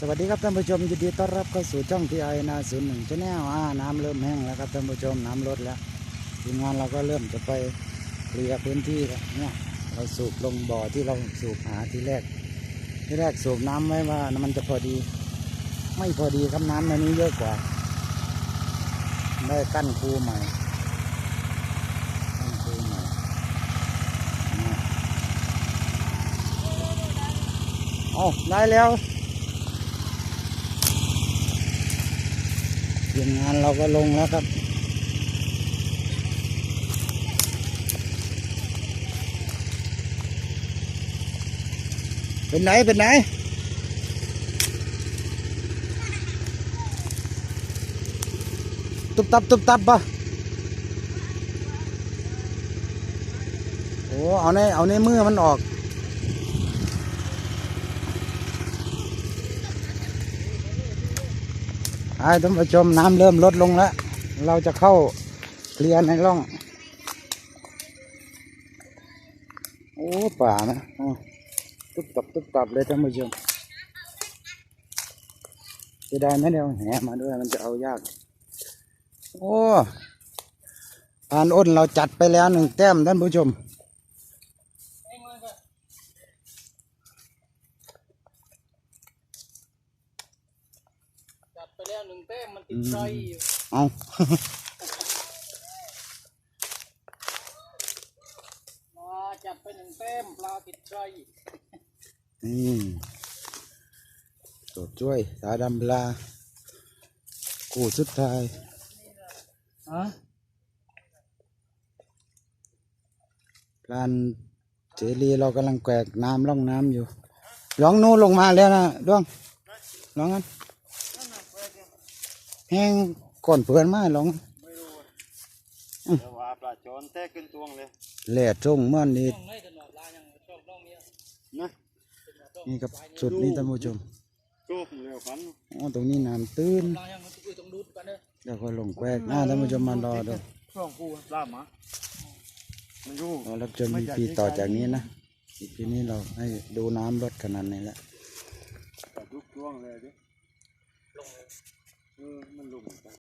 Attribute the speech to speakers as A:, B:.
A: สวัสดีครับท่านผู้ชมยินดีต้อนรับเข้าสู่ช่องทีไอนาศูนย์หนึ่งชแนลอ่าน้ำเริ่มแห้งแล้วครับท่านผู้ชมน้ำลดแล้วทีมงานเราก็เริ่มจะไปเคลียร์พื้นที่แล้วเนี่ยเราสูบลงบ่อที่เราสูบหาที่แรก ที่แรกสูบน้ำไว้ว่ามันจะพอดี ไม่พอดีครับน้ำในนี้เยอะกว่าได้กั้นคูใหม่กั้นคูใหม่เอาได้แล้ว ทีมงานเราก็ลงแล้วครับ เป็นไหน เป็นไหนตุบตับตุบตับปะโอ้ เอาในเอาในมือมันออก ไอ้ ท่านผู้ชมน้ำเริ่มลดลงแล้ว เราจะเข้าเคลียร์ในร่อง โอ้ป่านะตุ๊บตับตุ๊บตับเลยท่านผู้ชมจะได้ไหมเดี๋ยวแหมาด้วยมันจะเอายาก โอ้ผ่านอ้นเราจัดไปแล้วหนึ่งแต้มท่านผู้ชม
B: จัดไปแล้วหนึ่งแต้มมันติดใจอยู่
A: เอา
B: มาจัดไปหนึ่งแต้มปลาติดใจ
A: นี่ตัวช่วยสาดำปลากูสุดท้าย
B: ฮะ
A: การเจรีเรากำลังแกวกน้ำล่องน้ำอยู่ลองนู้นลงมาแล้วนะดวงลองกัน แห้งก่อนเพื่อนมาลอง
C: เดี๋ยวว่าปลาโจนแท้ขึ้นตวงเลย
A: แหล่จงเมื่อนี้
B: ต้องให้ตลอดลายังชอบน้องเนี้ย
C: นะ
A: นี่กับสุดนี้ท่านผู้ชม
C: โจ๊กเร็วกัน
A: อ๋อตรงนี้น้ำตื้น
B: ลายังมันตุ้ยต้องดูดกันเด้อ
A: เดี๋ยวก็ลงแกวกหน้าท่านผู้ชมมารอดู
C: ช่วงกูปลาหมามันอยู่
A: เรารับชมอีพีต่อจากนี้นะอีพีนี้เราให้ดูน้ำลดขนาดไหนแล้ว
C: ปลาดุกตวงเลยดิ เออมันลงไป